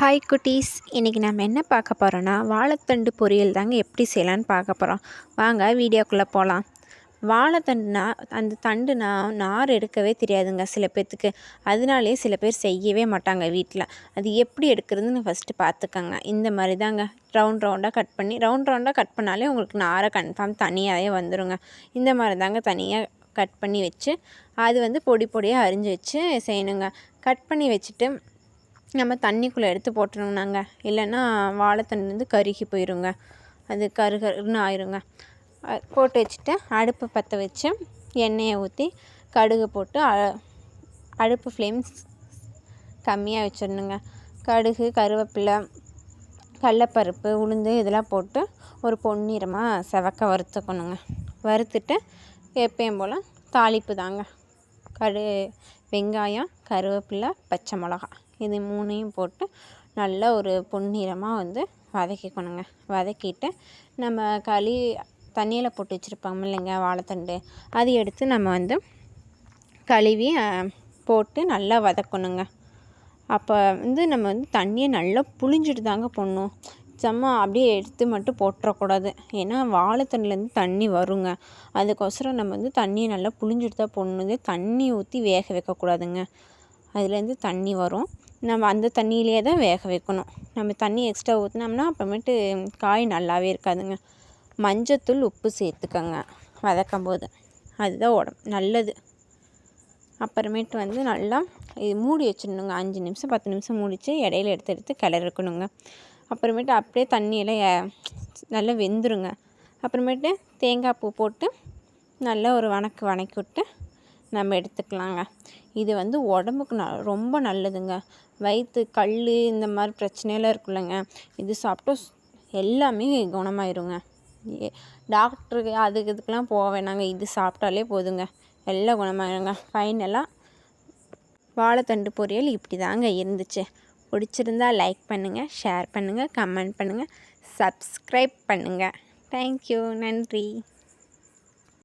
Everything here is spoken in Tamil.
ஹாய் குட்டீஸ். இன்றைக்கி நம்ம என்ன பார்க்க போகிறோன்னா வாழைத்தண்டு பொரியல் தாங்க எப்படி செய்யலான்னு பார்க்க போகிறோம் வாங்க வீடியோக்குள்ளே போகலாம் வாழைத்தண்டுனா அந்த தண்டுனா நார் எடுக்கவே தெரியாதுங்க சில பேர்த்துக்கு அதனாலே சில பேர் செய்யவே மாட்டாங்க வீட்டில் அது எப்படி எடுக்கிறதுன்னு ஃபஸ்ட்டு பார்த்துக்கோங்க. இந்த மாதிரி தாங்க. ரவுண்ட் ரவுண்டாக கட் பண்ணி ரவுண்ட் ரவுண்டாக கட் பண்ணாலே உங்களுக்கு நாரை கன்ஃபார்ம் தனியாகவே வந்துடுங்க இந்த மாதிரி தாங்க தனியாக கட் பண்ணி வச்சு அது வந்து பொடி பொடியாக அரிஞ்சு வச்சு செய்யணுங்க. கட் பண்ணி வச்சுட்டு நம்ம தண்ணிக்குள்ளே எடுத்து போட்டுருங்கனாங்க இல்லைன்னா வாழைத்தண்ணி வந்து கருகி போயிருங்க. அது கருகருன்னு ஆயிருங்க. போட்டு வச்சுட்டு அடுப்பு பற்ற வச்சு எண்ணெயை ஊற்றி கடுகு போட்டு அடுப்பு ஃப்ளேம்ஸ் கம்மியாக வச்சிடணுங்க. கடுகு கருவேப்பிலை கடலப்பருப்பு உளுந்து இதெல்லாம் போட்டு ஒரு பொன்னிறமாக செவக்க வறுத்துக்கணுங்க. வறுத்துட்டு எப்பயும் போல் தாளிப்பு தாங்க. கடு வெங்காயம் கருவேப்பிலை பச்சை மிளகா இது மூணையும் போட்டு நல்லா ஒரு பொன்னிறமாக வந்து வதக்கிக்கணுங்க. வதக்கிட்டு நம்ம களி தண்ணியில் போட்டு வச்சுருப்பாங்க இல்லைங்க வாழைத்தண்டு. அதை எடுத்து நம்ம வந்து கழுவி போட்டு நல்லா வதக்கணுங்க. அப்போ வந்து நம்ம வந்து தண்ணியை நல்லா புளிஞ்சிட்டு தாங்க போடணும். சும்மா அப்படியே எடுத்து மட்டும் போட்டுறக்கூடாது. ஏன்னா வாழைத்தண்டுலேருந்து தண்ணி வருங்க. அதுக்கோசரம் நம்ம வந்து தண்ணியை நல்லா புளிஞ்சிட்டு தான் போடணும். தண்ணி ஊற்றி வேக வைக்கக்கூடாதுங்க. அதுலேருந்து தண்ணி வரும். நம்ம அந்த தண்ணியிலே தான் வேக வைக்கணும். நம்ம தண்ணி எக்ஸ்ட்ரா ஊற்றினோம்னா அப்புறமேட்டு காய் நல்லாவே இருக்காதுங்க. மஞ்சத்தூள் உப்பு சேர்த்துக்கோங்க. வதக்கும் போது. அதுதான் உடம்பு. நல்லது. அப்புறமேட்டு வந்து நல்லா இது மூடி வச்சிடணுங்க. அஞ்சு நிமிஷம் பத்து நிமிஷம் மூடிச்சு இடையில எடுத்து எடுத்து கிளறிக்கணுங்க அப்புறமேட்டு அப்படியே தண்ணியெல்லாம் நல்லா வெந்துருங்க. அப்புறமேட்டு தேங்காய் பூ போட்டு நல்லா ஒரு வணக்கு வணக்கி விட்டு நம்ம எடுத்துக்கலாங்க. இது வந்து உடம்புக்கு ந ரொம்ப நல்லதுங்க. வயிற்று கல் இந்த மாதிரி பிரச்சனையெல்லாம் இருக்குல்லங்க. இது சாப்பிட்டா எல்லாமே குணமாயிருங்க. டாக்டருக்கு அதுக்கு இதுக்கெலாம் போக வேணாங்க. இது சாப்பிட்டாலே போதுங்க. எல்லாம் குணமாயிருங்க. ஃபைனலாக வாழைத்தண்டு பொரியல் இப்படி தாங்க இருந்துச்சு. பிடிச்சிருந்தா லைக் பண்ணுங்கள் ஷேர் பண்ணுங்கள் கமெண்ட் பண்ணுங்கள் சப்ஸ்கிரைப் பண்ணுங்கள் தேங்க்யூ. நன்றி.